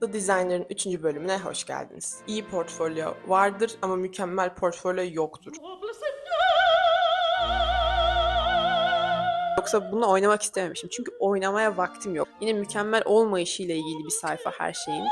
The Designer'ın 3. bölümüne hoş geldiniz. İyi portfolyo vardır ama mükemmel portfolyo yoktur. Yoksa bunu oynamak istememişim. Çünkü oynamaya vaktim yok. Yine mükemmel olmayışıyla ilgili bir sayfa her şeyin.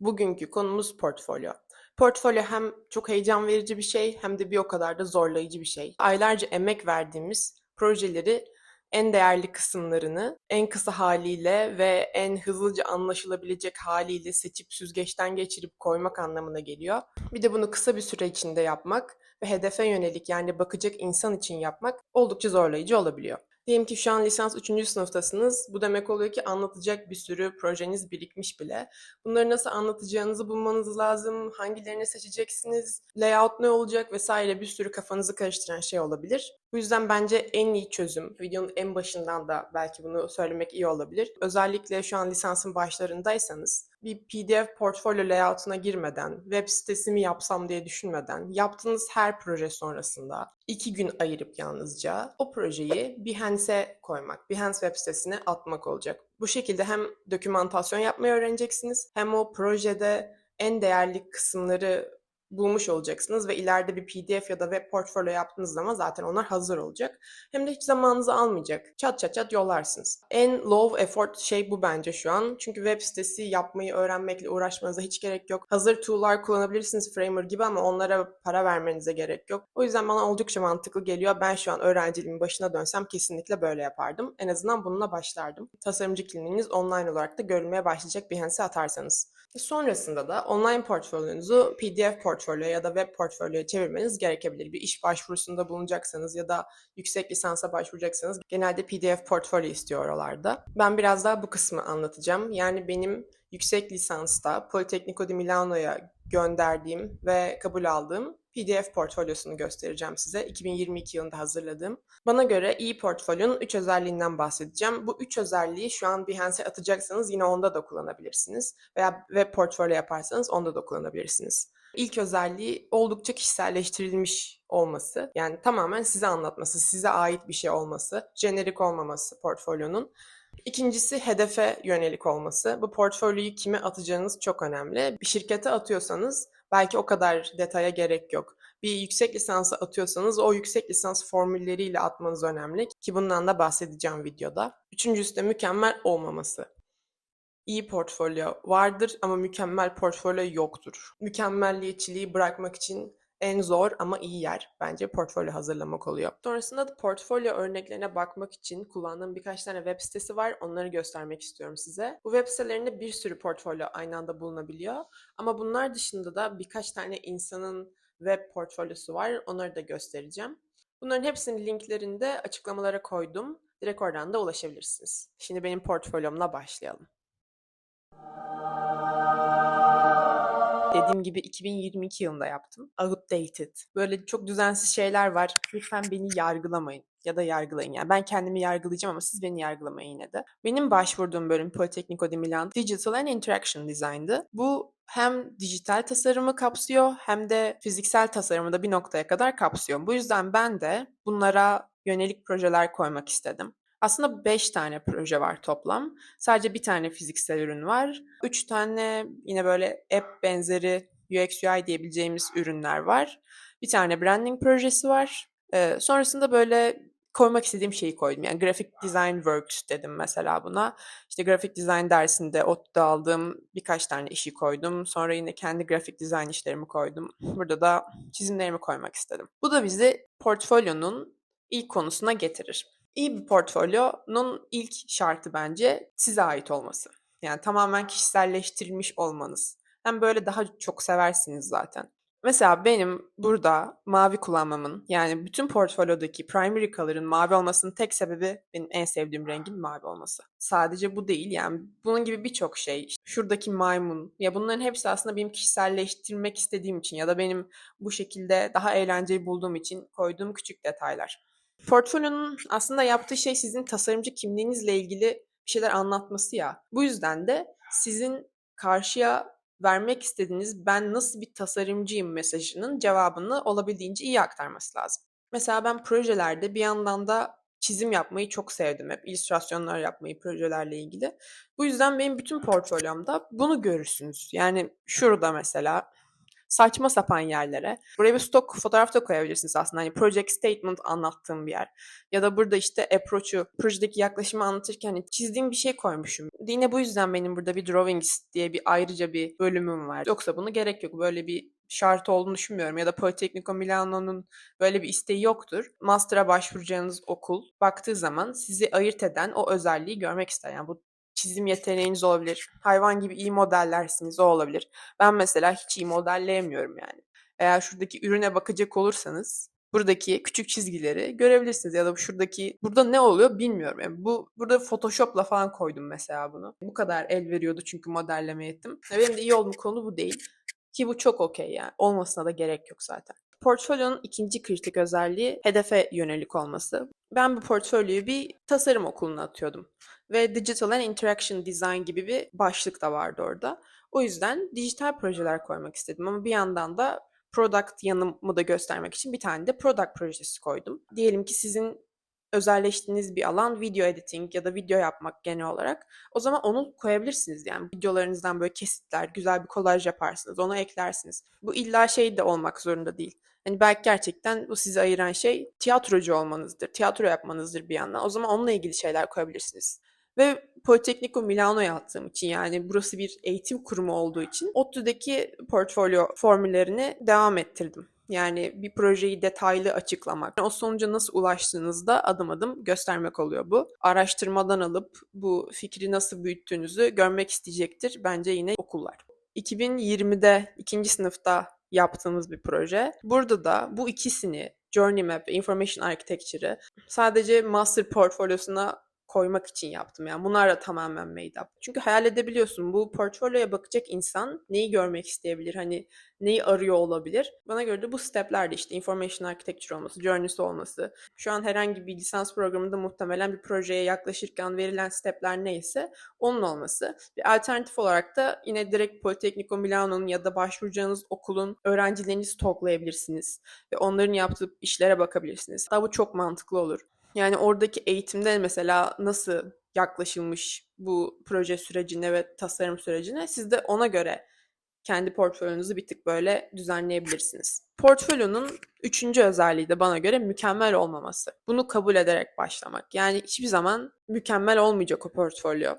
Bugünkü konumuz portfolyo. Portfolyo hem çok heyecan verici bir şey hem de bir o kadar da zorlayıcı bir şey. Aylarca emek verdiğimiz projeleri en değerli kısımlarını en kısa haliyle ve en hızlıca anlaşılabilecek haliyle seçip süzgeçten geçirip koymak anlamına geliyor. Bir de bunu kısa bir süre içinde yapmak ve hedefe yönelik yani bakacak insan için yapmak oldukça zorlayıcı olabiliyor. Diyelim ki şu an lisans 3. sınıftasınız. Bu demek oluyor ki anlatacak bir sürü projeniz birikmiş bile. Bunları nasıl anlatacağınızı bulmanız lazım. Hangilerini seçeceksiniz? Layout ne olacak vesaire bir sürü kafanızı karıştıran şey olabilir. Bu yüzden bence en iyi çözüm, videonun en başından da belki bunu söylemek iyi olabilir. Özellikle şu an lisansın başlarındaysanız bir PDF portfolyo layoutuna girmeden, web sitesi mi yapsam diye düşünmeden, yaptığınız her proje sonrasında iki gün ayırıp yalnızca o projeyi Behance'e koymak, Behance web sitesine atmak olacak. Bu şekilde hem dokümantasyon yapmayı öğreneceksiniz, hem o projede en değerli kısımları bulmuş olacaksınız ve ileride bir PDF ya da web portfolyo yaptığınız zaman zaten onlar hazır olacak. Hem de hiç zamanınızı almayacak. Çat çat çat yollarsınız. En low effort şey bu bence şu an. Çünkü web sitesi yapmayı öğrenmekle uğraşmanıza hiç gerek yok. Hazır tool'lar kullanabilirsiniz Framer gibi ama onlara para vermenize gerek yok. O yüzden bana oldukça mantıklı geliyor. Ben şu an öğrenciliğimin başına dönsem kesinlikle böyle yapardım. En azından bununla başlardım. Tasarımcı kimliğiniz online olarak da görülmeye başlayacak Behance'e atarsanız. Sonrasında da online portfolyonuzu PDF portfolyo ya da web portfolyoya çevirmeniz gerekebilir. Bir iş başvurusunda bulunacaksanız ya da yüksek lisansa başvuracaksanız genelde PDF portfolyo istiyor oralarda. Ben biraz daha bu kısmı anlatacağım. Yani benim yüksek lisansta Politecnico di Milano'ya gönderdiğim ve kabul aldığım PDF portfolyosunu göstereceğim size. 2022 yılında hazırladığım. Bana göre iyi portfolyonun 3 özelliğinden bahsedeceğim. Bu 3 özelliği şu an Behance'e atacaksanız yine onda da kullanabilirsiniz. Veya web portfolyo yaparsanız onda da kullanabilirsiniz. İlk özelliği oldukça kişiselleştirilmiş olması. Yani tamamen size anlatması, size ait bir şey olması, jenerik olmaması portfolyonun. İkincisi hedefe yönelik olması. Bu portfolyoyu kime atacağınız çok önemli. Bir şirkete atıyorsanız belki o kadar detaya gerek yok. Bir yüksek lisansı atıyorsanız o yüksek lisans formülleriyle atmanız önemli ki bundan da bahsedeceğim videoda. Üçüncüsü de mükemmel olmaması. İyi portfolyo vardır ama mükemmel portfolyo yoktur. Mükemmelliyetçiliği bırakmak için en zor ama iyi yer bence portfolyo hazırlamak oluyor. Sonrasında da portfolyo örneklerine bakmak için kullandığım birkaç tane web sitesi var. Onları göstermek istiyorum size. Bu web sitelerinde bir sürü portfolyo aynı anda bulunabiliyor. Ama bunlar dışında da birkaç tane insanın web portfolyosu var. Onları da göstereceğim. Bunların hepsinin linklerini de açıklamalara koydum. Direkt oradan da ulaşabilirsiniz. Şimdi benim portfolyomla başlayalım. Dediğim gibi 2022 yılında yaptım. Outdated. Böyle çok düzensiz şeyler var. Lütfen beni yargılamayın ya da yargılayın. Yani ben kendimi yargılayacağım ama siz beni yargılamayın yine de. Benim başvurduğum bölüm Politecnico di Milan Digital and Interaction Design'dı. Bu hem dijital tasarımı kapsıyor hem de fiziksel tasarımı da bir noktaya kadar kapsıyor. Bu yüzden ben de bunlara yönelik projeler koymak istedim. Aslında 5 tane proje var toplam. Sadece bir tane fiziksel ürün var. 3 tane yine böyle app benzeri UX UI diyebileceğimiz ürünler var. Bir tane branding projesi var. Ee, sonrasında böyle koymak istediğim şeyi koydum. Yani Graphic Design Works dedim mesela buna. İşte Graphic Design dersinde ODTÜ'de aldığım birkaç tane işi koydum. Sonra yine kendi grafik dizayn işlerimi koydum. Burada da çizimlerimi koymak istedim. Bu da bizi portfolyonun ilk konusuna getirir. İyi bir portfolyonun ilk şartı bence size ait olması. Yani tamamen kişiselleştirilmiş olmanız. Hem böyle daha çok seversiniz zaten. Mesela benim burada mavi kullanmamın yani bütün portfolyodaki primary color'ın mavi olmasının tek sebebi benim en sevdiğim rengin mavi olması. Sadece bu değil yani bunun gibi birçok şey. Şuradaki maymun ya bunların hepsi aslında benim kişiselleştirmek istediğim için ya da benim bu şekilde daha eğlenceli bulduğum için koyduğum küçük detaylar. Portfolyonun aslında yaptığı şey sizin tasarımcı kimliğinizle ilgili bir şeyler anlatması ya. Bu yüzden de sizin karşıya vermek istediğiniz ben nasıl bir tasarımcıyım mesajının cevabını olabildiğince iyi aktarması lazım. Mesela ben projelerde bir yandan da çizim yapmayı çok sevdim hep. İllüstrasyonlar yapmayı projelerle ilgili. Bu yüzden benim bütün portfolyomda bunu görürsünüz. Yani şurada mesela saçma sapan yerlere. Buraya bir stok fotoğraf da koyabilirsiniz aslında. Hani project statement anlattığım bir yer. Ya da burada işte approach'u, projedeki yaklaşımı anlatırken hani çizdiğim bir şey koymuşum. Yine bu yüzden benim burada bir drawings diye bir ayrıca bir bölümüm var. Yoksa bunu gerek yok. Böyle bir şart olduğunu düşünmüyorum. Ya da Politecnico Milano'nun böyle bir isteği yoktur. Master'a başvuracağınız okul baktığı zaman sizi ayırt eden o özelliği görmek ister. Yani bu çizim yeteneğiniz olabilir. Hayvan gibi iyi modellersiniz o olabilir. Ben mesela hiç iyi modelleyemiyorum yani. Eğer şuradaki ürüne bakacak olursanız buradaki küçük çizgileri görebilirsiniz ya da şuradaki burada ne oluyor bilmiyorum. Yani bu burada Photoshop'la falan koydum mesela bunu. Bu kadar el veriyordu çünkü modelleme ettim. Benim de iyi olduğum konu bu değil. Ki bu çok okey yani. Olmasına da gerek yok zaten. Portfolyonun ikinci kritik özelliği hedefe yönelik olması. Ben bu portfolyoyu bir tasarım okuluna atıyordum. Ve Digital and Interaction Design gibi bir başlık da vardı orada. O yüzden dijital projeler koymak istedim ama bir yandan da product yanımı da göstermek için bir tane de product projesi koydum. Diyelim ki sizin özelleştiğiniz bir alan video editing ya da video yapmak genel olarak. O zaman onu koyabilirsiniz yani. Videolarınızdan böyle kesitler, güzel bir kolaj yaparsınız, onu eklersiniz. Bu illa şey de olmak zorunda değil. Hani belki gerçekten bu sizi ayıran şey tiyatrocu olmanızdır, tiyatro yapmanızdır bir yandan. O zaman onunla ilgili şeyler koyabilirsiniz. Ve Politecnico Milano yaptığım için yani burası bir eğitim kurumu olduğu için ODTÜ'deki portfolyo formüllerini devam ettirdim. Yani bir projeyi detaylı açıklamak. O sonuca nasıl ulaştığınızda adım adım göstermek oluyor bu. Araştırmadan alıp bu fikri nasıl büyüttüğünüzü görmek isteyecektir bence yine okullar. 2020'de ikinci sınıfta yaptığımız bir proje. Burada da bu ikisini Journey Map Information Architecture'ı sadece master portfolyosuna koymak için yaptım. Yani bunlar da tamamen made up. Çünkü hayal edebiliyorsun bu portfolyoya bakacak insan neyi görmek isteyebilir? Hani neyi arıyor olabilir? Bana göre de bu steplerde işte information architecture olması, journey'si olması. Şu an herhangi bir lisans programında muhtemelen bir projeye yaklaşırken verilen stepler neyse onun olması. Bir alternatif olarak da yine direkt Politecnico Milano'nun ya da başvuracağınız okulun öğrencilerini stoklayabilirsiniz ve onların yaptığı işlere bakabilirsiniz. Daha bu çok mantıklı olur. Yani oradaki eğitimde mesela nasıl yaklaşılmış bu proje sürecine ve tasarım sürecine siz de ona göre kendi portfolyonuzu bir tık böyle düzenleyebilirsiniz. Portfolyonun üçüncü özelliği de bana göre mükemmel olmaması. Bunu kabul ederek başlamak. Yani hiçbir zaman mükemmel olmayacak o portfolyo.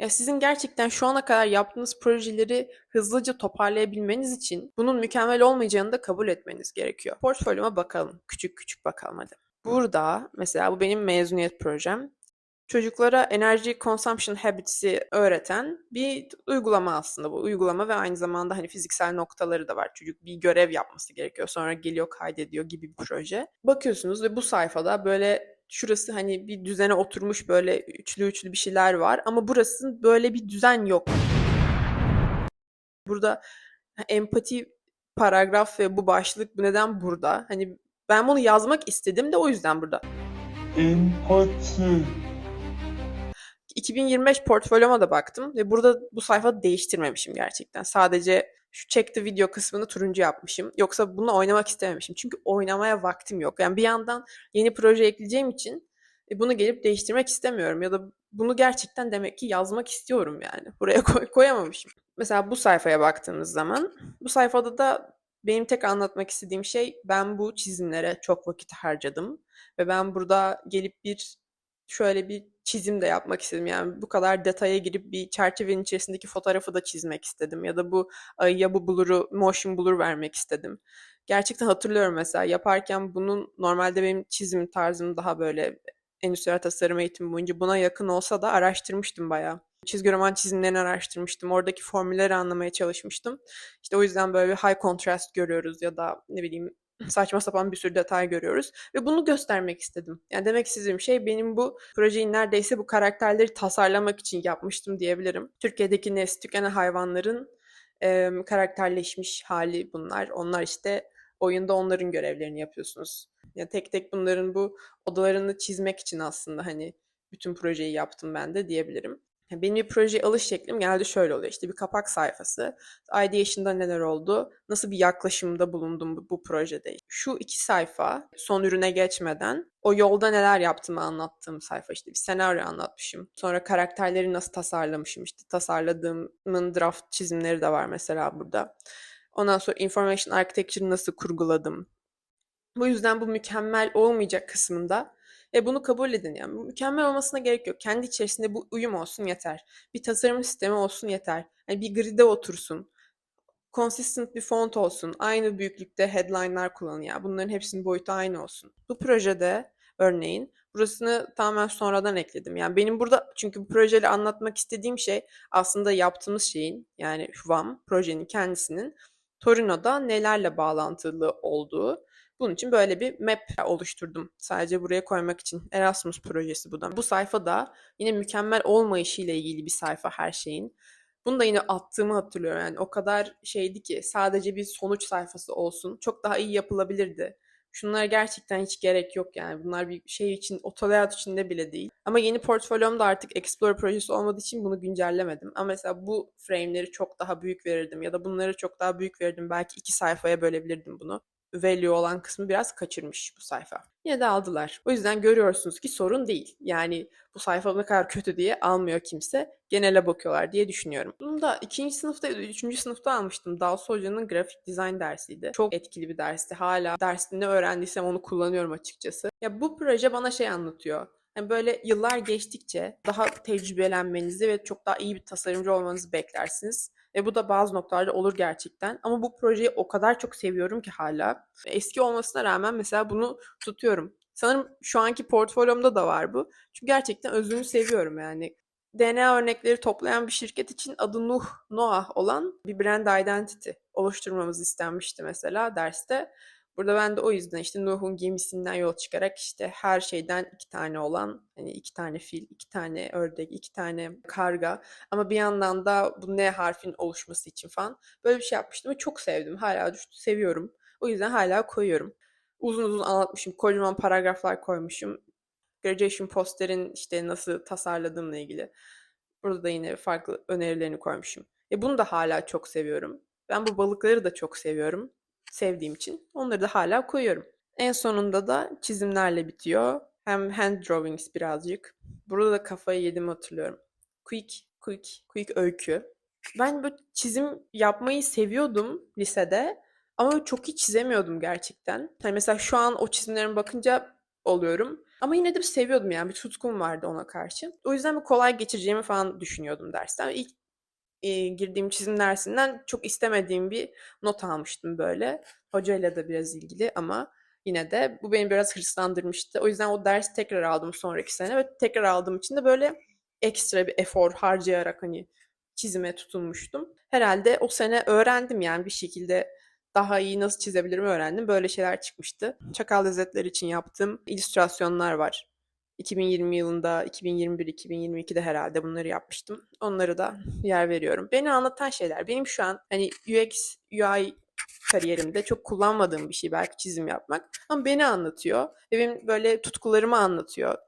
Ya sizin gerçekten şu ana kadar yaptığınız projeleri hızlıca toparlayabilmeniz için bunun mükemmel olmayacağını da kabul etmeniz gerekiyor. Portfolyoma bakalım. Küçük küçük bakalım hadi. Burada mesela bu benim mezuniyet projem. Çocuklara enerji consumption habits'i öğreten bir uygulama aslında bu uygulama ve aynı zamanda hani fiziksel noktaları da var. Çocuk bir görev yapması gerekiyor. Sonra geliyor kaydediyor gibi bir proje. Bakıyorsunuz ve bu sayfada böyle şurası hani bir düzene oturmuş böyle üçlü üçlü bir şeyler var ama burası böyle bir düzen yok. Burada empati paragraf ve bu başlık bu neden burada? Hani ben bunu yazmak istedim de o yüzden burada. Empati. 2025 portfolyoma da baktım ve burada bu sayfa değiştirmemişim gerçekten. Sadece şu the video kısmını turuncu yapmışım. Yoksa bunu oynamak istememişim. Çünkü oynamaya vaktim yok. Yani bir yandan yeni proje ekleyeceğim için e, bunu gelip değiştirmek istemiyorum. Ya da bunu gerçekten demek ki yazmak istiyorum yani. Buraya koy koyamamışım. Mesela bu sayfaya baktığımız zaman bu sayfada da benim tek anlatmak istediğim şey ben bu çizimlere çok vakit harcadım. Ve ben burada gelip bir şöyle bir çizim de yapmak istedim. Yani bu kadar detaya girip bir çerçevenin içerisindeki fotoğrafı da çizmek istedim. Ya da bu ya bu blur'u motion blur vermek istedim. Gerçekten hatırlıyorum mesela yaparken bunun normalde benim çizim tarzım daha böyle endüstriyel tasarım eğitimi boyunca buna yakın olsa da araştırmıştım bayağı. Çizgi roman çizimlerini araştırmıştım. Oradaki formülleri anlamaya çalışmıştım. İşte o yüzden böyle bir high contrast görüyoruz ya da ne bileyim saçma sapan bir sürü detay görüyoruz ve bunu göstermek istedim. Yani demek istediğim şey benim bu projeyi neredeyse bu karakterleri tasarlamak için yapmıştım diyebilirim. Türkiye'deki nesli tükenen hayvanların e, karakterleşmiş hali bunlar. Onlar işte oyunda onların görevlerini yapıyorsunuz. Yani tek tek bunların bu odalarını çizmek için aslında hani bütün projeyi yaptım ben de diyebilirim. Benim bir projeye alış şeklim genelde şöyle oluyor. İşte bir kapak sayfası, ideation'da neler oldu, nasıl bir yaklaşımda bulundum bu, bu projede. Şu iki sayfa son ürüne geçmeden o yolda neler yaptığımı anlattığım sayfa işte bir senaryo anlatmışım. Sonra karakterleri nasıl tasarlamışım işte tasarladığımın draft çizimleri de var mesela burada. Ondan sonra information architecture'ı nasıl kurguladım. Bu yüzden bu mükemmel olmayacak kısmında e bunu kabul edin yani. Mükemmel olmasına gerek yok. Kendi içerisinde bu uyum olsun yeter. Bir tasarım sistemi olsun yeter. Yani bir grid'e otursun. Consistent bir font olsun. Aynı büyüklükte headline'lar kullanın ya. Bunların hepsinin boyutu aynı olsun. Bu projede örneğin burasını tamamen sonradan ekledim. Yani benim burada çünkü bu projeyle anlatmak istediğim şey aslında yaptığımız şeyin yani WAM projenin kendisinin Torino'da nelerle bağlantılı olduğu. Bunun için böyle bir map oluşturdum. Sadece buraya koymak için. Erasmus projesi bu da. Bu sayfa da yine mükemmel olmayışıyla ilgili bir sayfa her şeyin. Bunu da yine attığımı hatırlıyorum. Yani o kadar şeydi ki sadece bir sonuç sayfası olsun. Çok daha iyi yapılabilirdi. Şunlara gerçekten hiç gerek yok yani. Bunlar bir şey için, otolayout içinde bile değil. Ama yeni portfolyomda artık Explorer projesi olmadığı için bunu güncellemedim. Ama mesela bu frame'leri çok daha büyük verirdim ya da bunları çok daha büyük verirdim. Belki iki sayfaya bölebilirdim bunu value olan kısmı biraz kaçırmış bu sayfa. Yine de aldılar. O yüzden görüyorsunuz ki sorun değil. Yani bu sayfa ne kadar kötü diye almıyor kimse. Genele bakıyorlar diye düşünüyorum. Bunu da ikinci sınıfta, üçüncü sınıfta almıştım. Dalsu Hoca'nın grafik dizayn dersiydi. Çok etkili bir dersti. Hala dersinde ne öğrendiysem onu kullanıyorum açıkçası. Ya bu proje bana şey anlatıyor. Yani böyle yıllar geçtikçe daha tecrübelenmenizi ve çok daha iyi bir tasarımcı olmanızı beklersiniz. Ve bu da bazı noktalarda olur gerçekten. Ama bu projeyi o kadar çok seviyorum ki hala. Eski olmasına rağmen mesela bunu tutuyorum. Sanırım şu anki portfolyomda da var bu. Çünkü gerçekten özünü seviyorum yani. DNA örnekleri toplayan bir şirket için adı Nuh, Noah olan bir brand identity oluşturmamız istenmişti mesela derste. Burada ben de o yüzden işte Nuh'un gemisinden yol çıkarak işte her şeyden iki tane olan hani iki tane fil, iki tane ördek, iki tane karga ama bir yandan da bu N harfin oluşması için falan böyle bir şey yapmıştım ve çok sevdim. Hala düştü, seviyorum. O yüzden hala koyuyorum. Uzun uzun anlatmışım. Kocaman paragraflar koymuşum. Graduation posterin işte nasıl tasarladığımla ilgili. Burada da yine farklı önerilerini koymuşum. E bunu da hala çok seviyorum. Ben bu balıkları da çok seviyorum sevdiğim için onları da hala koyuyorum. En sonunda da çizimlerle bitiyor. Hem hand drawings birazcık. Burada da kafayı yedim hatırlıyorum. Quick, quick, quick öykü. Ben böyle çizim yapmayı seviyordum lisede. Ama çok iyi çizemiyordum gerçekten. Hani mesela şu an o çizimlerime bakınca oluyorum. Ama yine de seviyordum yani bir tutkum vardı ona karşı. O yüzden bir kolay geçireceğimi falan düşünüyordum dersten. İlk e, girdiğim çizim dersinden çok istemediğim bir not almıştım böyle. Hocayla da biraz ilgili ama yine de bu beni biraz hırslandırmıştı. O yüzden o dersi tekrar aldım sonraki sene ve tekrar aldığım için de böyle ekstra bir efor harcayarak hani çizime tutunmuştum. Herhalde o sene öğrendim yani bir şekilde daha iyi nasıl çizebilirim öğrendim. Böyle şeyler çıkmıştı. Çakal Lezzetler için yaptığım illüstrasyonlar var. 2020 yılında, 2021, 2022'de herhalde bunları yapmıştım. Onları da yer veriyorum. Beni anlatan şeyler. Benim şu an hani UX, UI kariyerimde çok kullanmadığım bir şey belki çizim yapmak. Ama beni anlatıyor. Benim böyle tutkularımı anlatıyor.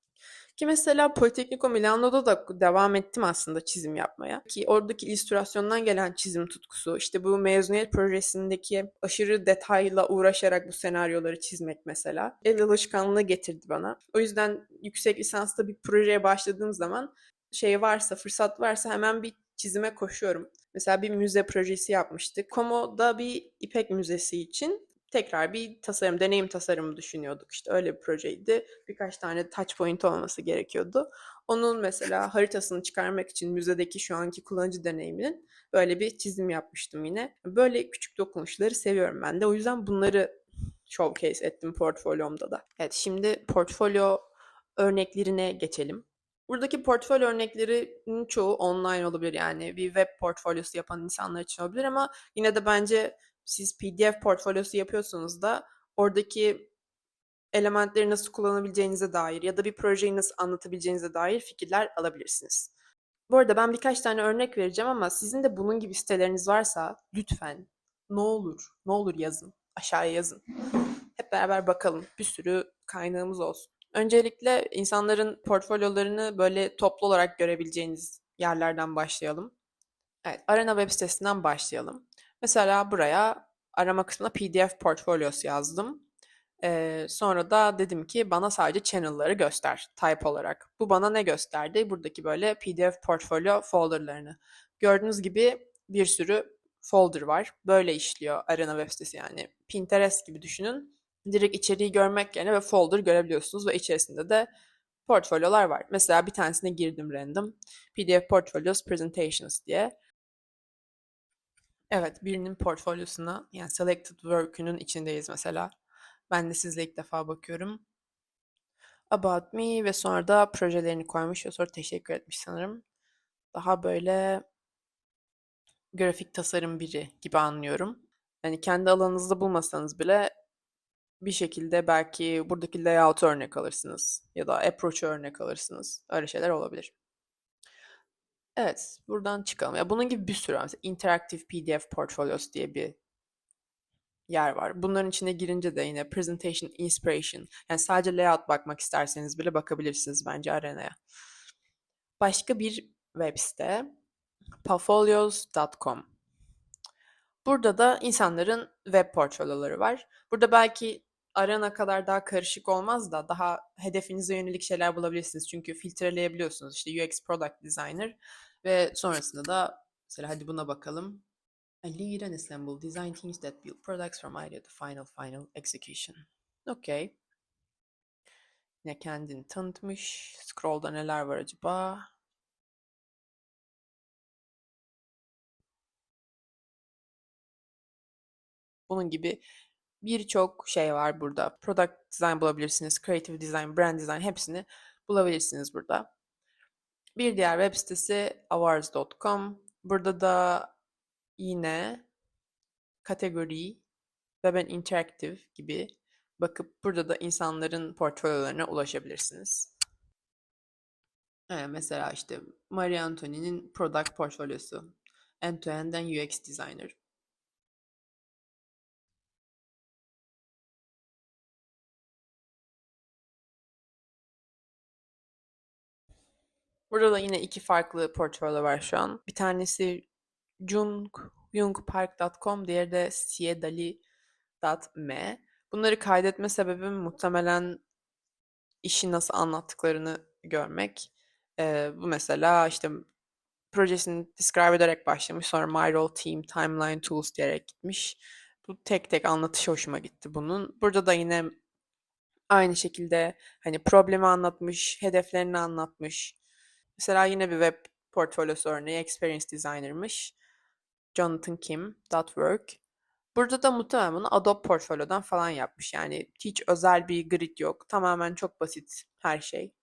Ki mesela Politecnico Milano'da da devam ettim aslında çizim yapmaya. Ki oradaki illüstrasyondan gelen çizim tutkusu, işte bu mezuniyet projesindeki aşırı detayla uğraşarak bu senaryoları çizmek mesela. El alışkanlığı getirdi bana. O yüzden yüksek lisansta bir projeye başladığım zaman şey varsa, fırsat varsa hemen bir çizime koşuyorum. Mesela bir müze projesi yapmıştık. Komo'da bir İpek Müzesi için tekrar bir tasarım, deneyim tasarımı düşünüyorduk. İşte öyle bir projeydi. Birkaç tane touch point olması gerekiyordu. Onun mesela haritasını çıkarmak için müzedeki şu anki kullanıcı deneyiminin böyle bir çizim yapmıştım yine. Böyle küçük dokunuşları seviyorum ben de. O yüzden bunları showcase ettim portfolyomda da. Evet şimdi portfolyo örneklerine geçelim. Buradaki portfolyo örneklerinin çoğu online olabilir yani bir web portfolyosu yapan insanlar için olabilir ama yine de bence siz PDF portfolyosu yapıyorsanız da oradaki elementleri nasıl kullanabileceğinize dair ya da bir projeyi nasıl anlatabileceğinize dair fikirler alabilirsiniz. Bu arada ben birkaç tane örnek vereceğim ama sizin de bunun gibi siteleriniz varsa lütfen ne olur, ne olur yazın. Aşağıya yazın. Hep beraber bakalım. Bir sürü kaynağımız olsun. Öncelikle insanların portfolyolarını böyle toplu olarak görebileceğiniz yerlerden başlayalım. Evet, Arena web sitesinden başlayalım. Mesela buraya arama kısmına PDF portfolios yazdım. Ee, sonra da dedim ki bana sadece channel'ları göster type olarak. Bu bana ne gösterdi? Buradaki böyle PDF portfolio folderlarını. Gördüğünüz gibi bir sürü folder var. Böyle işliyor Arena web sitesi yani. Pinterest gibi düşünün. Direkt içeriği görmek yerine ve folder görebiliyorsunuz ve içerisinde de portfolyolar var. Mesela bir tanesine girdim random. PDF Portfolios Presentations diye. Evet, birinin portfolyosuna yani selected work'ünün içindeyiz mesela. Ben de sizle ilk defa bakıyorum. About me ve sonra da projelerini koymuş ve sonra teşekkür etmiş sanırım. Daha böyle grafik tasarım biri gibi anlıyorum. Yani kendi alanınızda bulmasanız bile bir şekilde belki buradaki layout örnek alırsınız ya da approach örnek alırsınız. Öyle şeyler olabilir. Evet, buradan çıkalım. Ya bunun gibi bir sürü var. Mesela Interactive PDF Portfolios diye bir yer var. Bunların içine girince de yine Presentation Inspiration. Yani sadece layout bakmak isterseniz bile bakabilirsiniz bence Arena'ya. Başka bir web site portfolios.com. Burada da insanların web portfolyoları var. Burada belki Arena kadar daha karışık olmaz da daha hedefinize yönelik şeyler bulabilirsiniz. Çünkü filtreleyebiliyorsunuz. İşte UX Product Designer ve sonrasında da mesela hadi buna bakalım. I lead and assemble design teams that build products from idea to final final execution. Okay. Yine kendini tanıtmış. Scroll'da neler var acaba? Bunun gibi birçok şey var burada. Product design bulabilirsiniz, creative design, brand design hepsini bulabilirsiniz burada. Bir diğer web sitesi awards.com. Burada da yine kategori ve ben interactive gibi bakıp burada da insanların portfolyolarına ulaşabilirsiniz. Evet, mesela işte Marie Antoine'nin product portfolyosu. End-to-end'den UX designer. Burada da yine iki farklı portfolyo var şu an. Bir tanesi Jung, jungpark.com, diğeri de siedali.me. Bunları kaydetme sebebim muhtemelen işi nasıl anlattıklarını görmek. Ee, bu mesela işte projesini describe ederek başlamış. Sonra My Role Team, Timeline Tools diyerek gitmiş. Bu tek tek anlatışı hoşuma gitti bunun. Burada da yine aynı şekilde hani problemi anlatmış, hedeflerini anlatmış. Mesela yine bir web portfolyosu örneği Experience Designer'mış. Jonathan Kim, .work. Burada da muhtemelen bunu Adobe Portfolyo'dan falan yapmış. Yani hiç özel bir grid yok. Tamamen çok basit her şey.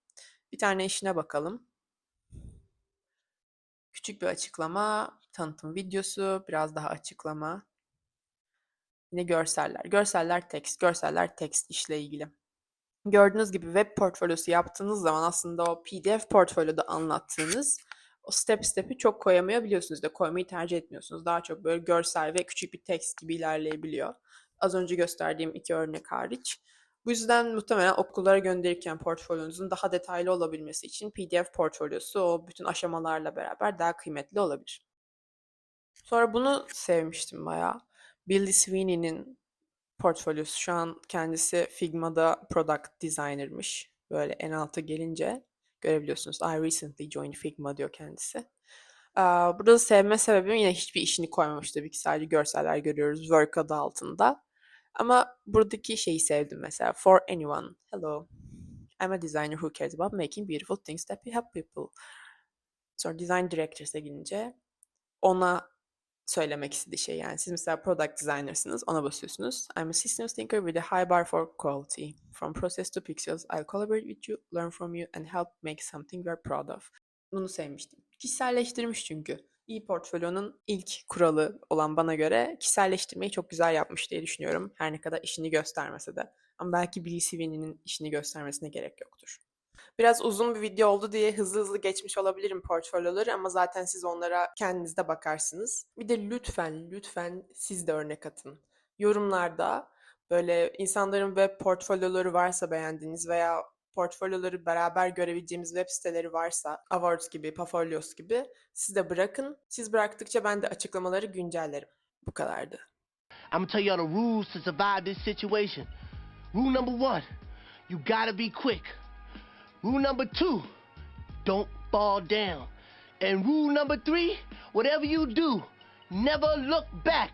Bir tane işine bakalım. Küçük bir açıklama, tanıtım videosu, biraz daha açıklama. Yine görseller. Görseller text, görseller text işle ilgili. Gördüğünüz gibi web portfolyosu yaptığınız zaman aslında o PDF portfolyoda anlattığınız o step step'i çok koyamayabiliyorsunuz da koymayı tercih etmiyorsunuz. Daha çok böyle görsel ve küçük bir text gibi ilerleyebiliyor. Az önce gösterdiğim iki örnek hariç. Bu yüzden muhtemelen okullara gönderirken portfolyonuzun daha detaylı olabilmesi için PDF portfolyosu o bütün aşamalarla beraber daha kıymetli olabilir. Sonra bunu sevmiştim bayağı. Billy Sweeney'nin portfolyosu şu an kendisi Figma'da product designer'mış. Böyle en alta gelince görebiliyorsunuz. I recently joined Figma diyor kendisi. Burada sevme sebebim yine hiçbir işini koymamış tabii ki sadece görseller görüyoruz work adı altında. Ama buradaki şeyi sevdim mesela. For anyone. Hello. I'm a designer who cares about making beautiful things that help people. Sonra design directors'e gelince ona söylemek istediği şey yani siz mesela product designer'sınız ona basıyorsunuz. I'm a systems thinker with a high bar for quality. From process to pixels, I'll collaborate with you, learn from you and help make something we're proud of. Bunu sevmiştim. Kişiselleştirmiş çünkü. İyi portfolyonun ilk kuralı olan bana göre kişiselleştirmeyi çok güzel yapmış diye düşünüyorum. Her ne kadar işini göstermese de. Ama belki Billy Sweeney'nin işini göstermesine gerek yoktur. Biraz uzun bir video oldu diye hızlı hızlı geçmiş olabilirim portfolyoları ama zaten siz onlara kendiniz de bakarsınız. Bir de lütfen lütfen siz de örnek atın. Yorumlarda böyle insanların web portfolyoları varsa beğendiğiniz veya portfolyoları beraber görebileceğimiz web siteleri varsa, Awards gibi, Pafolios gibi siz de bırakın. Siz bıraktıkça ben de açıklamaları güncellerim. Bu kadardı. I'm tell y'all the rules to survive this situation. Rule number one, you gotta be quick. Rule number two, don't fall down. And rule number three, whatever you do, never look back.